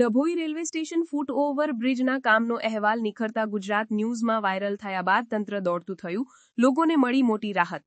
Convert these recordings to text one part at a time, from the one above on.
Dabhoi railway station foot over બ્રિજના કામનો અહેવાલ નિખરતા ગુજરાત ન્યૂઝમાં વાયરલ થયા બાદ તંત્ર દોડતું થયું. લોકોને મળી મોટી રાહત.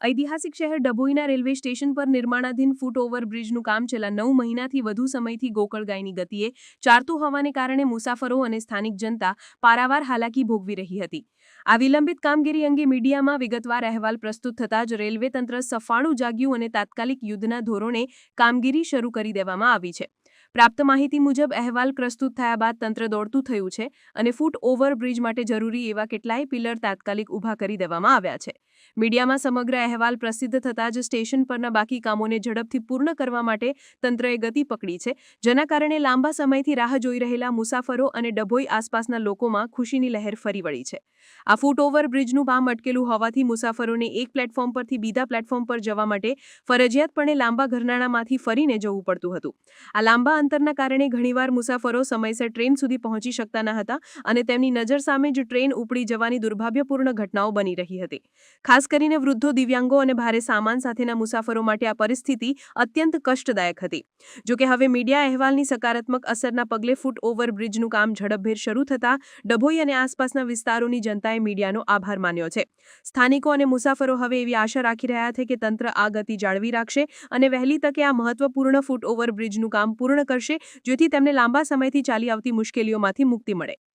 ઐતિહાસિક શહેર ડભોઈના રેલવે સ્ટેશન પર નિર્માણાધીન ફૂટ ઓવર બ્રિજનું કામ છેલ્લા નવ મહિનાથી વધુ સમયથી ગોકળગાયની ગતિએ ચારતું હોવાને કારણે મુસાફરો અને સ્થાનિક જનતા પારાવાર હાલાકી ભોગવી રહી હતી. આ વિલંબિત કામગીરી અંગે મીડિયામાં વિગતવાર અહેવાલ પ્રસ્તુત થતાં જ રેલવે તંત્ર સફાળું જાગ્યું અને તાત્કાલિક યુદ્ધના ધોરણે કામગીરી શરૂ કરી દેવામાં આવી છે. પ્રાપ્ત માહિતી મુજબ અહેવાલ પ્રસ્તુત થયા બાદ તંત્ર દોડતું થયું છે અને ફૂટ ઓવર બ્રિજ માટે જરૂરી એવા કેટલાય પિલર તાત્કાલિક ઊભા કરી દેવામાં આવ્યા છે. મીડિયામાં સમગ્ર અહેવાલ પ્રસિદ્ધ થતાં જ સ્ટેશન પરના બાકી કામોને ઝડપથી પૂર્ણ કરવા માટે તંત્રએ ગતિ પકડી છે, જેના કારણે લાંબા સમયથી રાહ જોઈ રહેલા મુસાફરો અને ડભોઈ આસપાસના લોકોમાં ખુશીની લહેર ફરી વળી છે. આ ફૂટ ઓવર બ્રિજનું કામ અટકેલું હોવાથી મુસાફરોને એક પ્લેટફોર્મ પરથી બીજા પ્લેટફોર્મ પર જવા માટે ફરજિયાતપણે લાંબા ઘરનાળામાંથી ફરીને જવું પડતું હતું. આ લાંબા અંતરના કારણે ઘણીવાર મુસાફરો સમયસર ટ્રેન સુધી પહોંચી શકતા ન હતા અને તેમની નજર સામે જ ટ્રેન ઉપડી જવાની દુર્ભાગ્યપૂર્ણ ઘટનાઓ બની રહી હતી. ખાસ કરીને વૃદ્ધો, દિવ્યાંગો અને ભારે સામાન સાથેના મુસાફરો માટે આ પરિસ્થિતિ અત્યંત કષ્ટદાયક હતી. જોકે હવે મીડિયા અહેવાલની સકારાત્મક અસરના પગલે ફૂટ ઓવર બ્રિજનું કામ ઝડપભેર શરૂ થતાં ડભોઈ અને આસપાસના વિસ્તારોની જનતાએ મીડિયાનો આભાર માન્યો છે. સ્થાનિકો અને મુસાફરો હવે એવી આશા રાખી રહ્યા છે કે તંત્ર આ ગતિ જાળવી રાખશે અને વહેલી તકે આ મહત્વપૂર્ણ ફૂટ ઓવર બ્રિજનું કામ પૂર્ણ કરશે જેથી તેમને લાંબા સમયથી ચાલી આવતી મુશ્કેલીઓમાંથી મુક્તિ મળે.